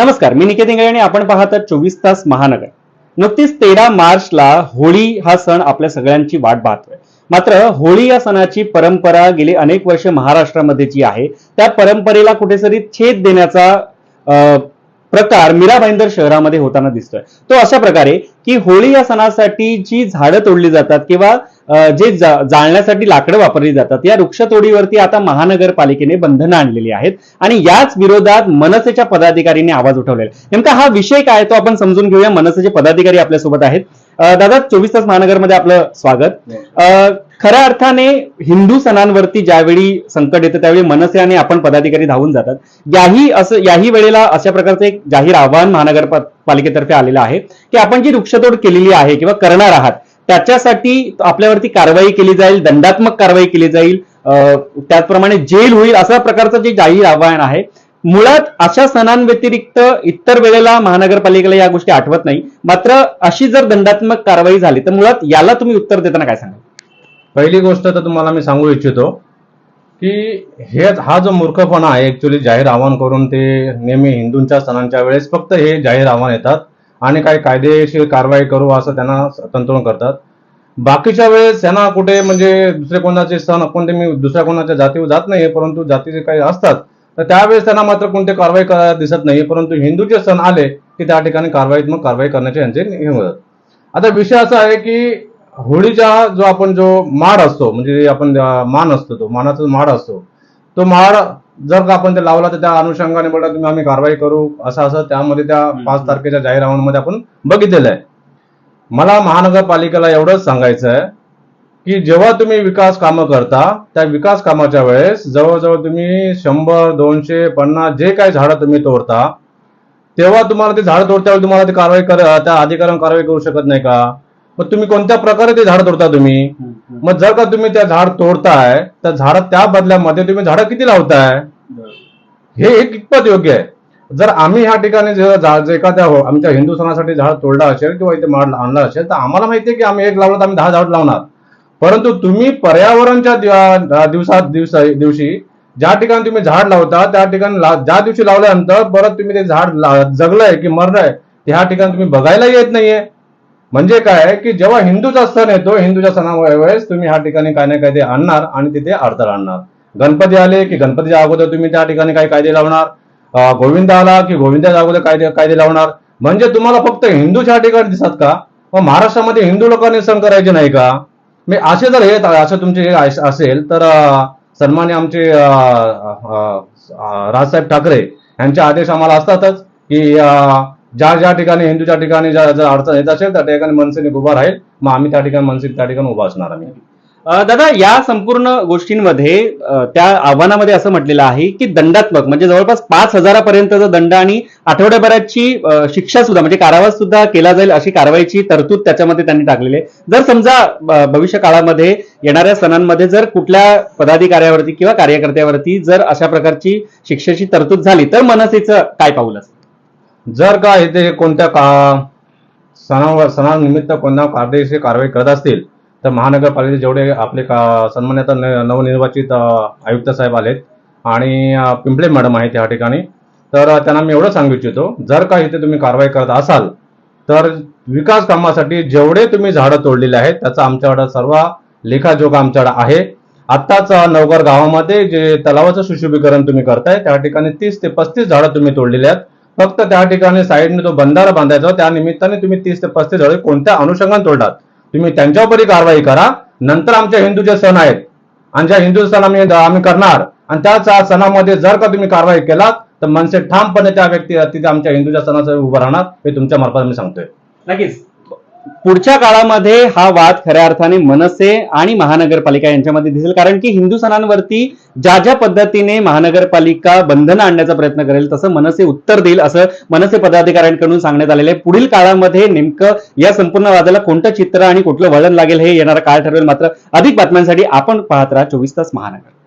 नमस्कार मी निकेत इंगळे आणि आपण पाहतात चोवीस तास महानगर. नुकतीच तेरा मार्चला होळी हा सण आपल्या सगळ्यांची वाट पाहतोय. मात्र होळी या सणाची परंपरा गेली अनेक वर्ष महाराष्ट्रामध्ये जी आहे त्या परंपरेला कुठेतरी छेद देण्याचा अं, प्रकार मीरा भाईंदर शहरामध्ये होताना दिसतोय. तो अशा प्रकारे की होळी या सणासाठी जी झाडं तोडली जातात किंवा जे जाळण्यासाठी लाकडं वापरली जातात या वृक्षतोडीवरती आता महानगरपालिकेने बंधनं आणलेली आहेत आणि याच विरोधात मनसेच्या पदाधिकारीने आवाज उठवलेला नेमका हा विषय काय तो आपण समजून घेऊया. मनसेचे पदाधिकारी आपल्यासोबत आहेत. दादा चोवीस तास महानगरमध्ये आपलं स्वागत. अं, खऱ्या अर्थाने हिंदू सणांवरती ज्यावेळी संकट येतं त्यावेळी मनसे आणि आपण पदाधिकारी धावून जातात. याही असं याही वेळेला अशा प्रकारचं एक जाहीर आव्हान महानगरपालिकेतर्फे आलेलं आहे की आपण जी वृक्षतोड केलेली आहे किंवा करणार आहात त्याच्यासाठी आपल्यावरती कारवाई केली जाईल दंडात्मक कारवाई केली जाईल त्याचप्रमाणे जेल होईल अशा प्रकारचं जे जाहीर आव्हान आहे. मुळात अशा सणांव्यतिरिक्त इतर वेळेला महानगरपालिकेला या गोष्टी आठवत नाही. मात्र अशी जर दंडात्मक कारवाई झाली तर मुळात याला तुम्ही उत्तर देताना काय सांगाल? पहिली गोष्ट तर तुम्हाला मी सांगू इच्छितो की हे हा जो मूर्खपणा आहे ऍक्च्युली जाहीर आव्हान करून ते नेहमी हिंदूंच्या सणांच्या वेळेस फक्त हे जाहीर आव्हान येतात. आणि काही कायदेशीर कारवाई करू असं त्यांना तंत्रण करतात. बाकीच्या वेळेस त्यांना कुठे म्हणजे दुसरे कोणाचे सण कोणते मी दुसऱ्या कोणाच्या जातीवर जात नाही परंतु जातीचे काही असतात तर त्यावेळेस त्यांना मात्र कोणते कारवाई करायला दिसत नाही परंतु हिंदूचे सण आले की त्या ठिकाणी कारवाईत्मक कारवाई करण्याचे यांचे नियम होतात. आता विषय असा आहे की होळीचा जो आपण जो माड असतो म्हणजे आपण मान असतो तो मानाचा जो माड असतो तो माड जर का आपण ते लावला तर त्या अनुषंगाने बोलला तुम्ही आम्ही कारवाई करू. असं असं. त्यामध्ये त्या पाच तारखेच्या जाहीर आव्हानामध्ये आपण बघितलेलं आहे. मला महानगरपालिकेला एवढंच सांगायचं आहे की जेव्हा तुम्ही विकास कामं करता त्या विकास कामाच्या वेळेस जवळजवळ तुम्ही शंभर दोनशे पन्नास जे काही झाडं तुम्ही तोडता तेव्हा तुम्हाला ते झाड तोडत्यावेळी तुम्हाला ते कारवाई कर त्या अधिकाऱ्यांना कारवाई करू शकत नाही का? मग तुम्ही कोणत्या प्रकारे ते झाड तोडता तुम्ही? मग जर का तुम्ही त्या झाड तोडताय तर झाड त्या बदल्यामध्ये तुम्ही झाडं किती लावताय? हे एक कितपत योग्य आहे. जर आम्ही ह्या ठिकाणी जर जे एखाद्या हो- आमच्या हिंदू सणासाठी झाड तोडला असेल किंवा इथे माड आणला असेल तर आम्हाला माहिती आहे की आम्ही एक लावलं तर आम्ही दहा झाड लावणार. परंतु तुम्ही पर्यावरणच्या दिवसा दिवसात दिवशी ज्या ठिकाणी तुम्ही झाड लावता त्या ठिकाणी ज्या दिवशी लावल्यानंतर परत तुम्ही ते झाड जगलंय की मरलंय ह्या ठिकाणी तुम्ही बघायला येत नाहीये. म्हणजे काय की जेव्हा हिंदूचा सण येतो हिंदूच्या सणावेळेस तुम्ही ह्या ठिकाणी काय ना काय ते आणणार आणि तिथे अडथळा आणणार. गणपती आले की गणपतीच्या अगोदर तुम्ही त्या ठिकाणी काही कायदे लावणार? गोविंद आला की गोविंदाच्या अगोदर कायदे कायदे लावणार? म्हणजे तुम्हाला फक्त हिंदूच्या ठिकाणी दिसतात का? मग महाराष्ट्रामध्ये हिंदू लोकांनी सण करायचे नाही का? मी असे जर हे असं तुमचे हे असेल तर सन्मान्य आमचे राजसाहेब ठाकरे यांचे आदेश आम्हाला असतातच की ज्या ज्या ठिकाणी हिंदूच्या ठिकाणी ज्या जर अडचण येत असेल त्या ठिकाणी मनसेने उभा राहील. मग आम्ही त्या ठिकाणी मनसे त्या ठिकाणी उभा असणार आम्ही. दादा या संपूर्ण गोष्टींमध्ये त्या आव्हानामध्ये असं म्हटलेलं आहे की दंडात्मक म्हणजे जवळपास पाच हजारापर्यंतचा दंड आणि आठवड्याभराची शिक्षा सुद्धा म्हणजे कारावास सुद्धा केला जाईल अशी कारवाईची तरतूद त्याच्यामध्ये त्यांनी टाकलेली आहे. जर समजा भविष्य काळामध्ये येणाऱ्या सणांमध्ये जर कुठल्या पदाधिकाऱ्यावरती किंवा कार्यकर्त्यावरती जर अशा प्रकारची शिक्षेची तरतूद झाली तर मनसेचं काय पाऊल असेल? जर का येथे कोणत्या का सणावर सणानिमित्त कोणत्या कायदेशीर कारवाई करत असतील तर महानगरपालिकेचे जेवढे आपले का सन्मान्य न- नवनिर्वाचित आयुक्त साहेब आलेत आणि पिंपळे मॅडम आहेत या ठिकाणी तर त्यांना मी एवढं सांगू इच्छितो जर का इथे तुम्ही कारवाई करत असाल तर विकास कामासाठी जेवढे तुम्ही झाडं तोडलेले आहेत त्याचा आमच्याकडं सर्व लेखाजोखा आमच्याकडे आहे. आत्ताच अ, नवघर गावामध्ये जे तलावाचं सुशोभीकरण तुम्ही करताय त्या ठिकाणी तीस ते पस्तीस झाडं तुम्ही तोडलेली आहेत. फक्त त्या ठिकाणी साईडने तो बंधारा बांधायचा त्या निमित्ताने तुम्ही तीस ते पस्तीस झाडे कोणत्या अनुषंगाने तोडतात तुम्ही त्यांच्यावरही कारवाई करा. नंतर आमच्या हिंदूचे सण आहेत आणि ज्या हिंदू सण आम्ही आम्ही करणार आणि त्याच सणामध्ये जर का तुम्ही कारवाई केलात तर मनसे ठामपणे त्या व्यक्ती तिथे आमच्या हिंदूच्या सणाचं उभं राहणार हे तुमच्या मार्फत मी सांगतोय. नक्कीच. पुढच्या काळामध्ये हा वाद खऱ्या अर्थाने मनसे आणि महानगरपालिका यांच्यामध्ये दिसेल. कारण की हिंदू सणांवरती ज्या ज्या पद्धतीने महानगरपालिका बंधनं आणण्याचा प्रयत्न करेल तसं मनसे उत्तर देईल असं मनसे पदाधिकाऱ्यांकडून सांगण्यात आलेलं आहे. पुढील काळामध्ये नेमकं या संपूर्ण वादाला कोणतं चित्र आणि कुठलं वळण लागेल हे येणारा काळ ठरवेल. मात्र अधिक बातम्यांसाठी आपण पाहत राहा चोवीस तास महानगर.